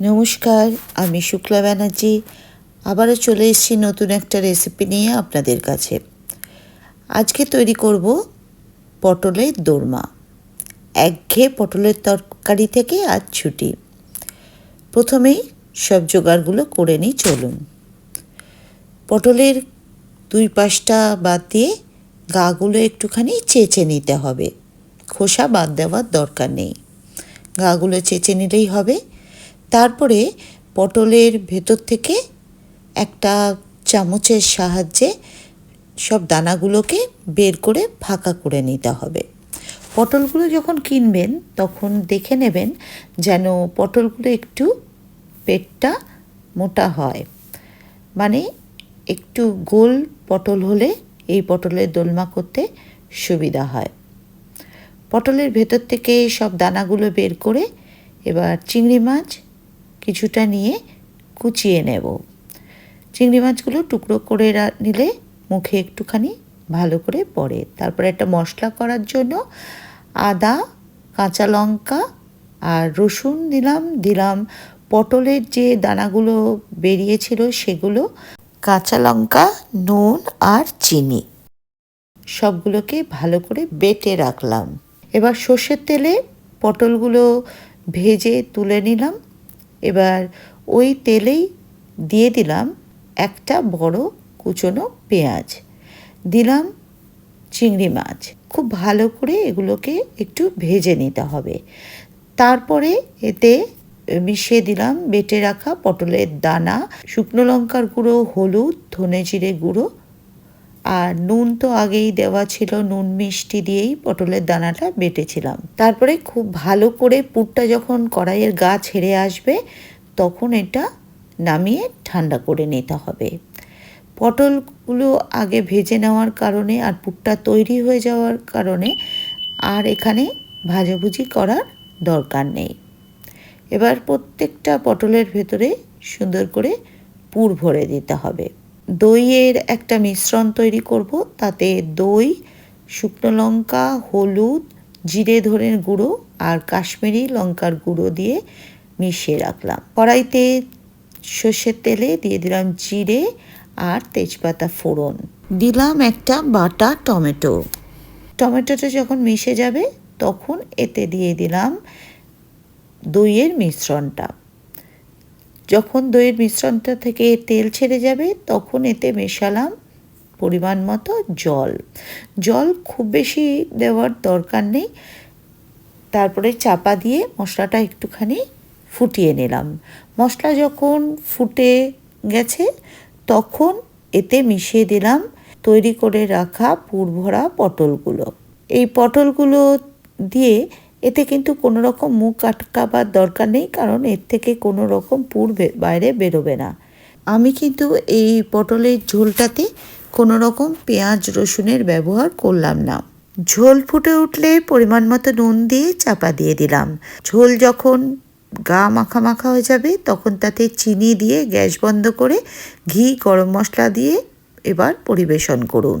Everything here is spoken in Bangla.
নমস্কার, আমি শুক্লা ব্যানার্জি। আবারও চলে এসেছি নতুন একটা রেসিপি নিয়ে আপনাদের কাছে। আজকে তৈরি করব পটলের দোরমা। একঘেয়ে পটলের তরকারি থেকে আজ ছুটি। প্রথমেই সব জোগাড়গুলো করে নিই, চলুন। পটলের দুই পাশটা বাদ দিয়ে গাগুলো একটুখানি চেঁচে নিতে হবে। খোসা বাদ দেওয়ার দরকার নেই। গাগুলো চেঁচে নিলেই হবে। তারপরে পটলের ভেতর থেকে একটা চামচের সাহায্যে সব দানাগুলোকে বের করে ফাঁকা করে নিতে হবে। পটলগুলো যখন কিনবেন, তখন দেখে নেবেন যেন পটলগুলো একটু পেটটা মোটা হয়। মানে একটু গোল পটল হলে এই পটলের দোলমা করতে সুবিধা হয়। পটলের ভেতর থেকে সব দানাগুলো বের করে এবার চিংড়ি মাছ কিছুটা নিয়ে কুচিয়ে নেব। চিংড়ি মাছগুলো টুকরো করে নিলে মুখে একটুখানি ভালো করে পড়ে। তারপরে একটা মশলা করার জন্য আদা, কাঁচা লঙ্কা আর রসুন দিলাম দিলাম। পটলের যে দানাগুলো বেরিয়েছিল সেগুলো কাঁচা লঙ্কা, নুন আর চিনি সবগুলোকে ভালো করে বেটে রাখলাম। এবার সর্ষের তেলে পটলগুলো ভেজে তুলে নিলাম। এবার ওই তেলেই দিয়ে দিলাম একটা বড় কুচনো পেঁয়াজ। দিলাম চিংড়ি মাছ। খুব ভালো করে এগুলোকে একটু ভেজে নিতে হবে। তারপরে এতে মিশিয়ে দিলাম বেটে রাখা পটলের দানা, শুকনো লঙ্কার গুঁড়ো, হলুদ ধনে জিরে গুঁড়ো আর নুন তো আগেই দেওয়া ছিল, নুন মিষ্টি দিয়েই পটলের দানাটা বেটেছিলাম। তারপরে খুব ভালো করে পুরটা যখন কড়াইয়ের গা ছেড়ে আসবে, তখন এটা নামিয়ে ঠান্ডা করে নিতে হবে। পটলগুলো আগে ভেজে নেওয়ার কারণে আর পুরটা তৈরি হয়ে যাওয়ার কারণে আর এখানে ভাজাভুজি করার দরকার নেই। এবার প্রত্যেকটা পটলের ভেতরে সুন্দর করে পুর ভরে দিতে হবে। দইয়ের একটা মিশ্রণ তৈরি করব। তাতে দই, শুকনো লঙ্কা, হলুদ, জিরে ধরে গুঁড়ো আর কাশ্মীরি লঙ্কার গুঁড়ো দিয়ে মিশিয়ে রাখলাম। কড়াইতে সর্ষের তেলে দিয়ে দিলাম জিরে আর তেজপাতা ফোড়ন। দিলাম একটা বাটা টমেটো। টমেটোটা যখন মিশে যাবে, তখন এতে দিয়ে দিলাম দইয়ের মিশ্রণটা। যখন দইয়ের মিশ্রণটা থেকে তেল ছেড়ে যাবে, তখন এতে মেশালাম পরিমাণ মতো জল। জল খুব বেশি দেওয়ার দরকার নেই। তারপরে চাপা দিয়ে মশলাটা একটুখানি ফুটিয়ে নিলাম। মশলা যখন ফুটে গেছে, তখন এতে মিশিয়ে দিলাম তৈরি করে রাখা পুরভরা পটলগুলো। এই পটলগুলো দিয়ে এতে কিন্তু কোনো রকম মুখ আটকাবার দরকার নেই, কারণ এর থেকে কোনো রকম পুর বাইরে বেরোবে না। আমি কিন্তু এই পটলের ঝোলটাতে কোনো রকম পেঁয়াজ রসুনের ব্যবহার করলাম না। ঝোল ফুটে উঠলে পরিমাণ মতো নুন দিয়ে চাপা দিয়ে দিলাম। ঝোল যখন গা মাখা মাখা হয়ে যাবে, তখন তাতে চিনি দিয়ে গ্যাস বন্ধ করে ঘি, গরম মশলা দিয়ে এবার পরিবেশন করুন।